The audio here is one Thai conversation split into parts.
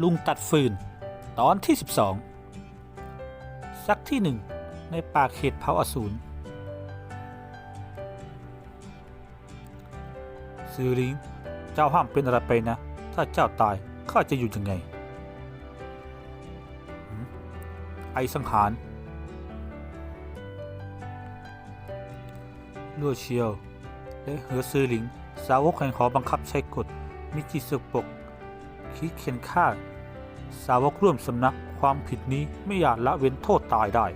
ลุงตัดฟืน ตอนที่ 12 สักที่หนึ่ง ในป่าเขตเผาอสูรซื้อลิง เจ้าห้ามเป็นอะไรไปนะ ถ้าเจ้าตาย ข้าจะอยู่ยังไง ไอสังหารลั่วเชียว และเหอซื้อลิง สาวกแห่งหอบังคับใช้กฎมิจิสปก คิดเขียนฆ่า สาวกร่วมสำนักความผิดนี้ไม่อาจละเว้นโทษตายได้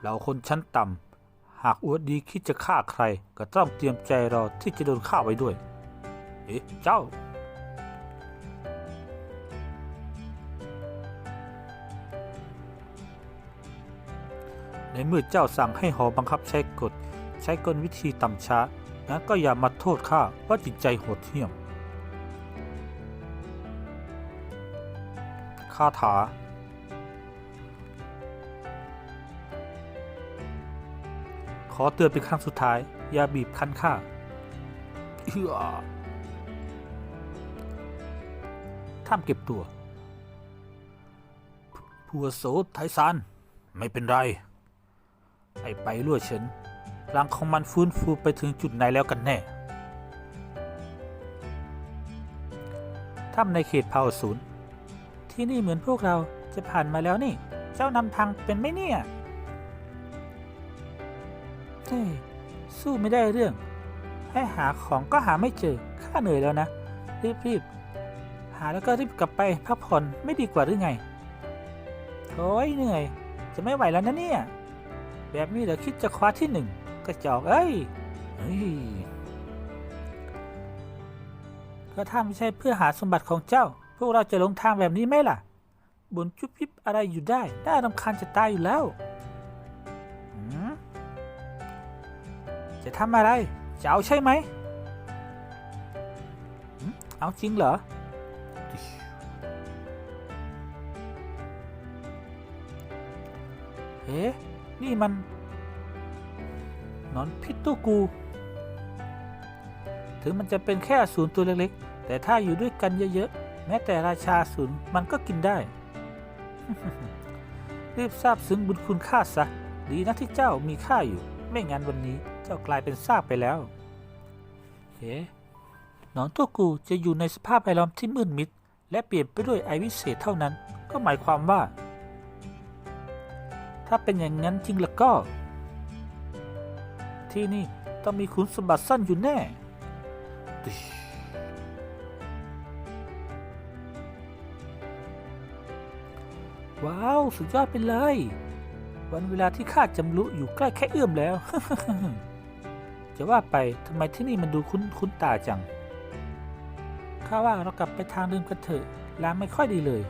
เราคนชั้นต่ำหากอวดดีคิดจะฆ่าใครก็ต้องเตรียมใจรอที่จะโดนฆ่าไว้ด้วย เอ๊ะเจ้า ในเมื่อเจ้าสั่งให้หอบังคับใช้กฎ ใช้กลวิธีต่ำช้า งั้นก็อย่ามาโทษข้าว่าจิตใจโหดเหี้ยมคาถา ขอเตือนเป็นครั้งสุดท้าย อย่าบีบคั้นข้าเอื้อท่ามเก็บตัว ผัวโสไทซานไม่เป็นไร ไอ้ไปลั่วเฉิน ร่างของมันฟื้นฟูไปถึงจุดไหนแล้วกันแน่ ถ้ำในเขตเผาศูนย์ ที่นี่เหมือนพวกเราจะผ่านมาแล้วนี่ เจ้านำทางเป็นไหมเนี่ยเฮ้สู้ไม่ได้เรื่อง ให้หาของก็หาไม่เจอ ข้าเหนื่อยแล้วนะ รีบๆ หาแล้วก็รีบกลับไปพักผ่อนไม่ดีกว่าหรือไงโอ้ยเหนื่อย จะไม่ไหวแล้วนะเนี่ย แบบนี้เดี๋ยวคิดจะคว้าที่หนึ่ง กระจอกเอ้ยก็ถ้าไม่ใช่เพื่อหาสมบัติของเจ้า พวกเราจะลงทางแบบนี้ไหมล่ะบนจุบยิบอะไรอยู่ได้ได้รำคาญจะตายอยู่แล้ว จะทำอะไร จะเอาใช่ไหม เอาจริงเหรอ เอ๊ะ นี่มัน นอนพิษตู้กู ถึงมันจะเป็นแค่อสูรตัวเล็กๆ แต่ถ้าอยู่ด้วยกันเยอะๆ แม้แต่ราชาอสูรมันก็กินได้ รีบทราบซึ้งบุญคุณข้าซะ ดีนะที่เจ้ามีข้าอยู่ ไม่งั้นวันนี้เจ้ากลายเป็นซากไปแล้วเอ๊ะหนอนตัวกูจะอยู่ในสภาพแวดล้อมที่มืดมิด และเปลี่ยนไปด้วยไอวิเศษเท่านั้น ก็หมายความว่า ถ้าเป็นอย่างนั้นจริงแล้วก็ ที่นี่ต้องมีคุณสมบัติซ่อนอยู่แน่ ว้าว สุดยอดไปเลย วันเวลาที่ข้าจำลุอยู่ใกล้แค่เอื้อมแล้ว จะว่าไปทำไมที่นี่มันดูคุ้นคุ้นตาจัง ข้าว่าเรากลับไปทางเดิมกันเถอะล้างไม่ค่อยดีเลย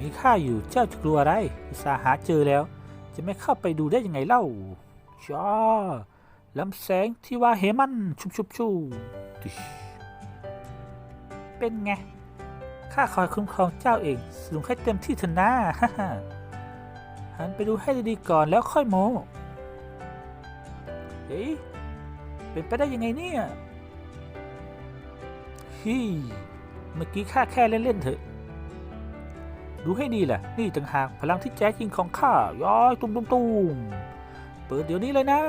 มีข้าอยู่เจ้าจะกลัวอะไรอุตส่าห์หาเจอแล้ว จะไม่เข้าไปดูได้ยังไงเล่าช้าลำแสงที่ว่าเหมันชุบชุบชูเป็นไง ข้าคอยคุ้มครองเจ้าเองสูงให้เต็มที่เถอะนะหันไปดูให้ดีๆก่อนแล้วค่อยโมเฮ้ยเป็นไปได้ยังไงเนี่ย ฮี่เมื่อกี้ข้าแค่เล่น ๆ เถอะ ดูให้ดีแหละ นี่ต่างหากพลังที่แท้จริงของข้าย้อยตุ้มตุ้มตุ้มเปิดเดี๋ยวนี้เลยนะ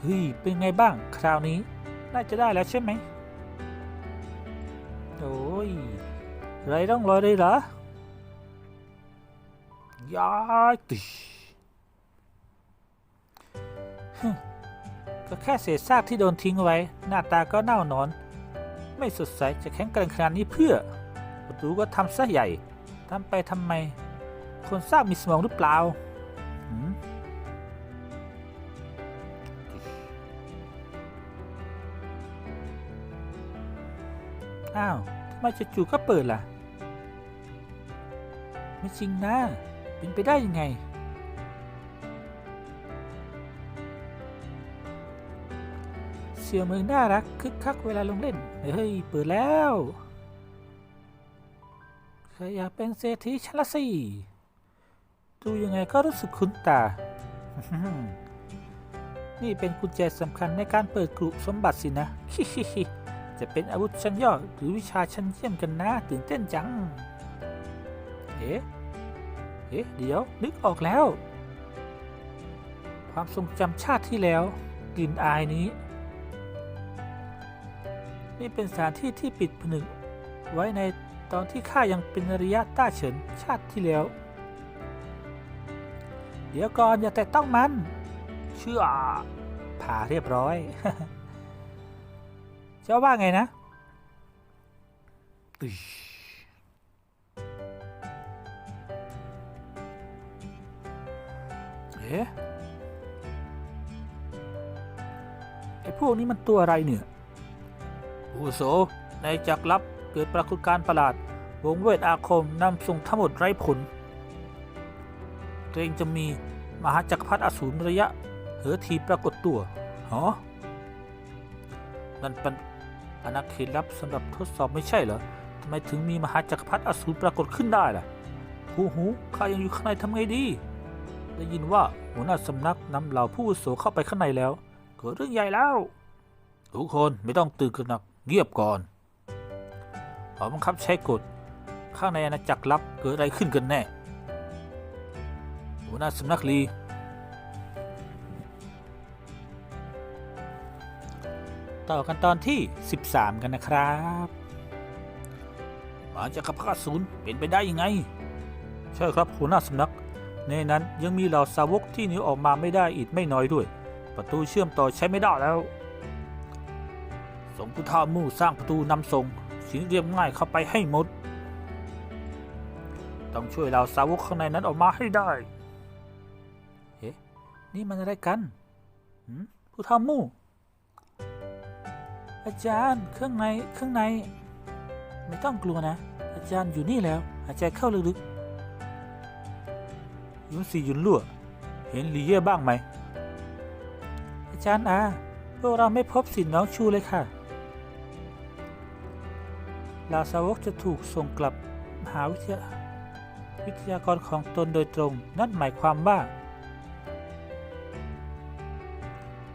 เฮ้ยเป็นไงบ้างคราวนี้ น่าจะได้แล้วใช่ไหมโอ้ยไรต้องรอยเลยเหรอย้อยติฮึก็แค่เศษซากที่โดนทิ้งไว้ หน้าตาก็เน่านอน ไม่สดใสจะแข็งแกร่งขนาดนี้เพื่อ ตูก็ทำซะใหญ่ทำไปทำไม คนสร้างมีสมองหรือเปล่าอ้าวทำไมจู่ๆก็เปิดล่ะ ไม่จริงนะ เป็นไปได้ยังไง เสี่ยวเมืองน่ารักคึกคักเวลาลงเล่น เฮ้ย เปิดแล้ว ครอยากเป็นเศรษฐีชั้นละสี่ดูยังไงก็รู้สึกคุ้นตา นี่เป็นกุญแจสำคัญในการเปิดกรุสมบัติสินะ จะเป็นอาวุธชั้นยอดหรือวิชาชั้นเยี่ยมกันนะตื่นเต้นจัง เอ๊ะ เอ๊ะ เดี๋ยว นึกออกแล้ว ความทรงจำชาติที่แล้วกลิ่นอายนี้ นี่เป็นสถานที่ที่ปิดผนึกไว้ใน ตอนที่ข้ายังเป็นระยะต้าเฉินชาติที่แล้ว เดี๋ยวก่อนอย่าแต่ต้องมัน เชื่อผ่าเรียบร้อย เจ้าว่าไงนะเอ๊ะไอ้พวกนี้มันตัวอะไรเนี่ยอุโสในจักรลับ เกิดปรากฏการณ์ประหลาด วงเวทอาคมนำส่งทั้งหมดไร้ผลเกรงจะมีมหาจักรพรรดิอสูรระยะ เหอทีปรากฏตัวฮะนั่นเป็นอาณาเขตลับสำหรับทดสอบไม่ใช่เหรอทำไมถึงมีมหาจักรพรรดิอสูรปรากฏขึ้นได้ล่ะหูหูข้ายังอยู่ข้างในทำไงดี ได้ยินว่าหัวหน้าสำนักนำเหล่าผู้อุโสเข้าไปข้างในแล้ว เกิดเรื่องใหญ่แล้ว ทุกคนไม่ต้องตื่นกันหนักเงียบก่อน อบังคับใช้กฎข้างในอาณาจักรลับเกิดอะไรขึ้นกันแน่หัวหน้าสำนักลี ต่อกันตอนที่ 13 กันนะครับมาจากพรรดิศูนย์เป็นไปได้ยังไง ใช่ครับหัวหน้าสำนัก ในนั้นยังมีเหล่าสาวกที่หนีออกมาไม่ได้อีกไม่น้อยด้วย ประตูเชื่อมต่อใช้ไม่ได้แล้วส่งผู้ท่ามู่สร้างประตูนำส่ง สิ่งเรียบง่ายเข้าไปให้หมด ต้องช่วยเหล่าสาวกข้างในนั้นออกมาให้ได้ เอ๊ะ นี่มันอะไรกันหืมผู้ท่ามู่ อาจารย์เครื่องในเครื่องใน ไม่ต้องกลัวนะ อาจารย์อยู่นี่แล้ว หายใจเข้าลึกๆยุนสียุนลั่ว เห็นหลีเย่บ้างไหม อาจารย์อาพวกเราไม่พบสินน้องชูเลยค่ะ ลาสาวกจะถูกส่งกลับมหาวิทยาวิทยากรของตนโดยตรง นั่นหมายความว่า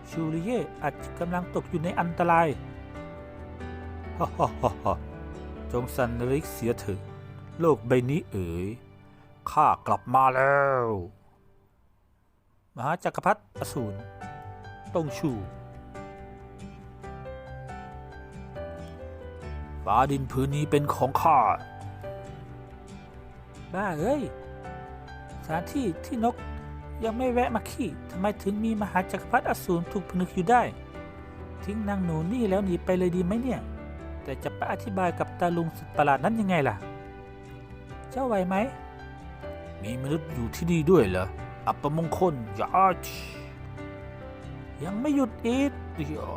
ชูริเย่อาจจะกำลังตกอยู่ในอันตรายฮ่าฮ่าฮ่าฮ่าจงสันนริกเสียเถอะโลกใบนี้เอ๋ยข้ากลับมาแล้ว มหาจักรพรรดิอสูรต้องชู ฟ้าดินพื้นนี้เป็นของข้า บ้าเอ้ย สถานที่ที่นกยังไม่แวะมาขี้ทำไมถึงมีมหาจักรพรรดิอสูรถูกผนึกอยู่ได้ ทิ้งนางหนูนี่แล้วหนีไปเลยดีไหมเนี่ย แต่จะไปอธิบายกับตาลุงสุดประหลาดนั้นยังไงล่ะ เจ้าไหวไหม มีมนุษย์อยู่ที่นี่ด้วยเหรอ อัปมงคลยาชยังไม่หยุดอีกเดี๋ยว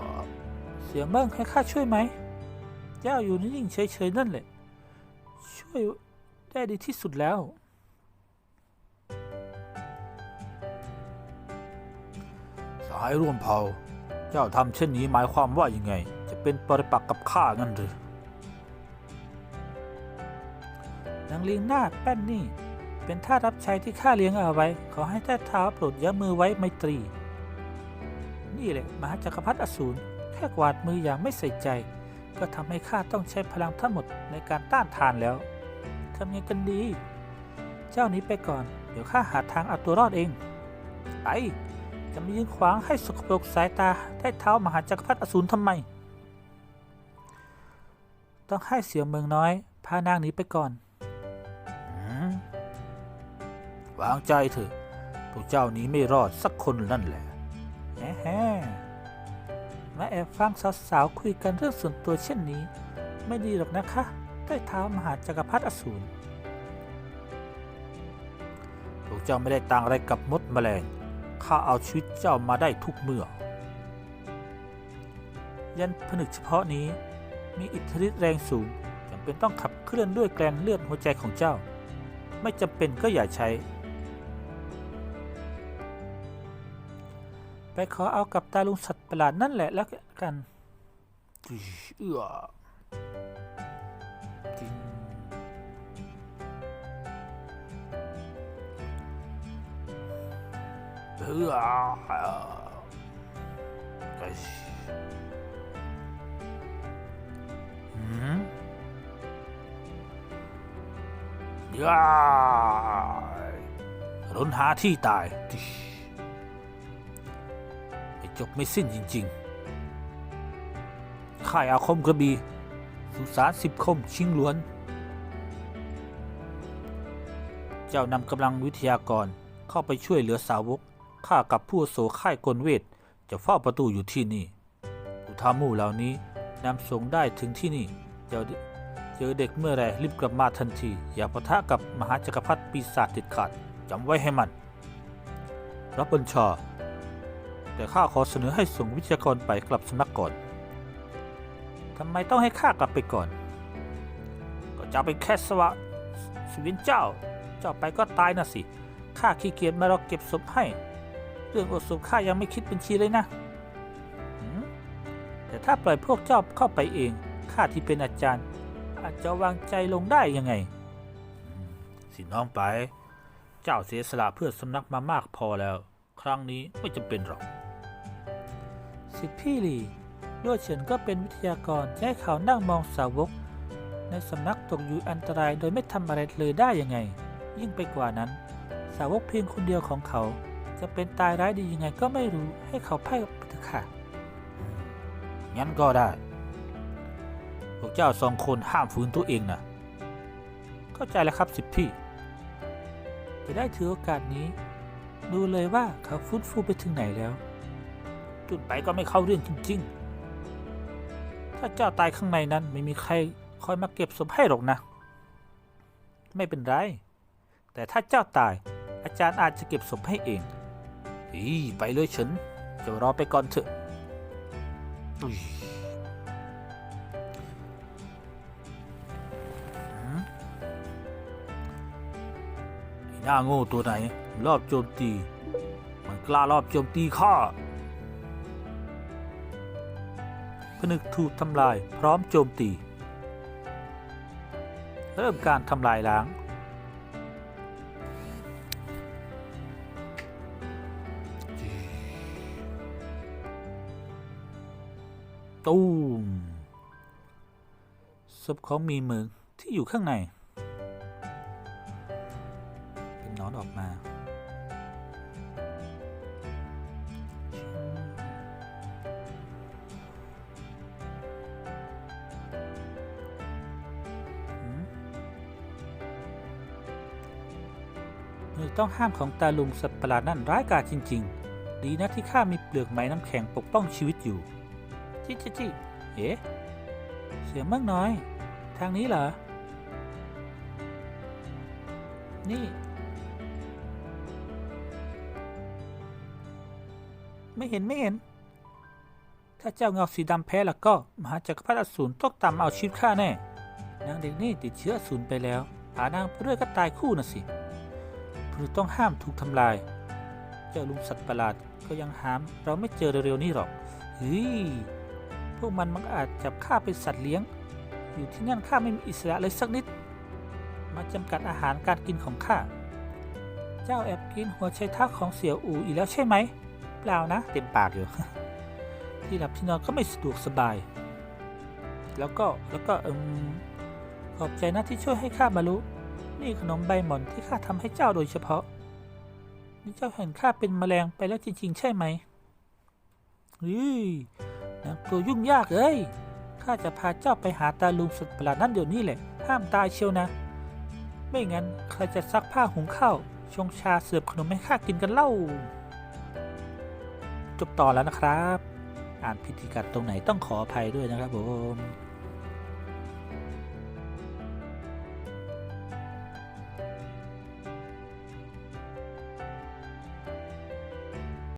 เสียงเบิ้งให้ข้าช่วยไหม เจ้าอยู่นิ่งๆเฉยๆนั่นแหละ ช่วยได้ดีที่สุดแล้ว สายร่วมเผ่า เจ้าทำเช่นนี้หมายความว่ายังไง จะเป็นปริปักษ์กับข้างั้นหรือนางลิงหน้าแป้นนี่ เป็นท่ารับใช้ที่ข้าเลี้ยงเอาไว้ ขอให้แท้เท้าโปรดยั้งมือไว้ไมตรี นี่แหละมหาจักรพรรดิอสูรแค่กวาดมืออย่างไม่ใส่ใจ ก็ทำให้ข้าต้องใช้พลังทั้งหมดในการต้านทานแล้วทำยังกันดี เจ้าหนี้ไปก่อน เดี๋ยวข้าหาทางเอาตัวรอดเอง ไปจะมายืนขวางให้สกปรกสายตาได้เท้ามหาจักรพรรดิอสูรทำไม ต้องให้เสียเมืองน้อยพานางหนีไปก่อนวางใจเถอะพวกเจ้านี้ไม่รอดสักคนนั่นแหละแฮะ มาแอบฟังสาวๆคุยกันเรื่องส่วนตัวเช่นนี้ ไม่ดีหรอกนะคะใต้เท้ามหาจักรพรรดิอสูรพวกเจ้าไม่ได้ต่างอะไรกับมดแมลงข้าเอาชีวิตเจ้ามาได้ทุกเมื่อ ยันผนึกเฉพาะนี้ มีอิทธิฤทธิ์แรงสูงจำเป็นต้องขับเคลื่อนด้วยแกลนเลือดหัวใจของเจ้า ไม่จำเป็นก็อย่าใช้ ไปขอเอากับตาลุงสัตว์ ประหลาดนั่นแหละแล้วกันเอื้อเอื้อหืมย่ายรนหาที่ตาย จบไม่สิ้นจริงๆ ค่ายอาคมกระบี่สุสานสิบคมชิงหลวน เจ้านำกำลังวิทยากรเข้าไปช่วยเหลือสาวกข้ากับผู้โสค่ายกลเวทจะเฝ้าประตูอยู่ที่นี่ผู้ทามู่เหล่านี้นำส่งได้ถึงที่นี่เจ้าเจอเด็กเมื่อไรรีบกลับมาทันที อย่าปะทะกับมหาจักรพรรดิปีศาจเด็ดขาดจำไว้ให้มัน รับบัญชา แต่ข้าขอเสนอให้ส่งวิทยากรไปกลับสำนักก่อนทำไมต้องให้ข้ากลับไปก่อน ก็จะเป็นแค่สวะสิวินเจ้า เจ้าไปก็ตายนะสิ ข้าขี้เกียจมารอเก็บศพให้ เรื่องอดศพข้ายังไม่คิดบัญชีเลยนะ แต่ถ้าปล่อยพวกเจ้าเข้าไปเอง ข้าที่เป็นอาจารย์ อาจจะวางใจลงได้ยังไง สิน้องไป เจ้าเสียสละเพื่อสำนักมามากพอแล้ว ครั้งนี้ไม่จำเป็นหรอก สิทธิพี่หลีด้วเฉินก็เป็นวิทยากรจะให้เขานั่งมองสาวก ในสำนักตกอยู่อันตรายโดยไม่ทำอะไรเลยได้ยังไง ยิ่งไปกว่านั้น สาวกเพียงคนเดียวของเขา จะเป็นตายร้ายดียังไงก็ไม่รู้ให้เขาพ่ายกับเถอะค่ะงั้นก็ได้พวกเจ้าสองคนห้ามฝืนตัวเองนะเข้าใจแล้วครับสิบพี่ จะได้ถือโอกาสนี้ ดูเลยว่าเขาฟื้นฟูไปถึงไหนแล้ว จุดไปก็ไม่เข้าเรื่องจริงๆ ถ้าเจ้าตายข้างในนั้นไม่มีใครคอยมาเก็บศพให้หรอกนะ ไม่เป็นไร แต่ถ้าเจ้าตายอาจารย์อาจจะเก็บศพให้เองอีไปเลยฉันจะรอไปก่อนเถอะอุ๊ยหืมไอ้หน้าโง่ตัวไหนรอบโจมตี มันกล้ารอบโจมตีข้า ผนึกถูกทำลายพร้อมโจมตี เริ่มการทำลายล้าง ตูมศพของมีเมืองที่อยู่ข้างในือต้องห้ามของตาลุงสัตว์ประหลาดนั่นร้ายกาจจริง ๆ ดีนะที่ข้ามีเปลือกไม้น้ำแข็งปกป้องชีวิตอยู่จิจิจิเอ๊ะเสียงเมืองน้อย ทางนี้เหรอ นี่ ไม่เห็นไม่เห็น ถ้าเจ้าเงาสีดำแพ้แล้วก็ มหาจักรพรรดิอสูรต้องตามเอาชีวิตข้าแน่ นางเด็กนี่ติดเชื้ออสูรไปแล้วพานางไปด้วยก็ตายคู่น่ะสิ เพื่อต้องห้ามถูกทำลาย เจ้าลุงสัตว์ประหลาดก็ยังหาม เราไม่เจอเร็วๆนี้หรอกเฮ้ยพวกมันมันอาจจับข้าเป็นสัตว์เลี้ยง อยู่ที่นั่นข้าไม่มีอิสระเลยสักนิด มาจำกัดอาหารการกินของข้า เจ้าแอบกินหัวไชเท้าของเสี่ยวอูอีกแล้วใช่ไหม เปล่านะ เต็มปากอยู่ ที่หลับที่นอนก็ไม่สะดวกสบาย แล้วก็แล้วก็เอืมขอบใจนะที่ช่วยให้ข้าบรรลุ นี่ขนมใบหม่อนที่ข้าทำให้เจ้าโดยเฉพาะ นี่เจ้าเห็นข้าเป็นแมลงไปแล้วจริงๆ ใช่ไหมฮ้ยนางตัวยุ่งยากเอ้ย ข้าจะพาเจ้าไปหาตาลุงสุดประหลาดนั่นเดี๋ยวนี้แหละ ห้ามตายเชียวนะ ไม่งั้นใครจะซักผ้าหุงข้าว ชงชาเสิร์ฟขนมให้ข้ากินกันเล่า จบต่อนแล้วนะครับ อ่านพิธีกรรมตรงไหนต้องขออภัยด้วยนะครับผม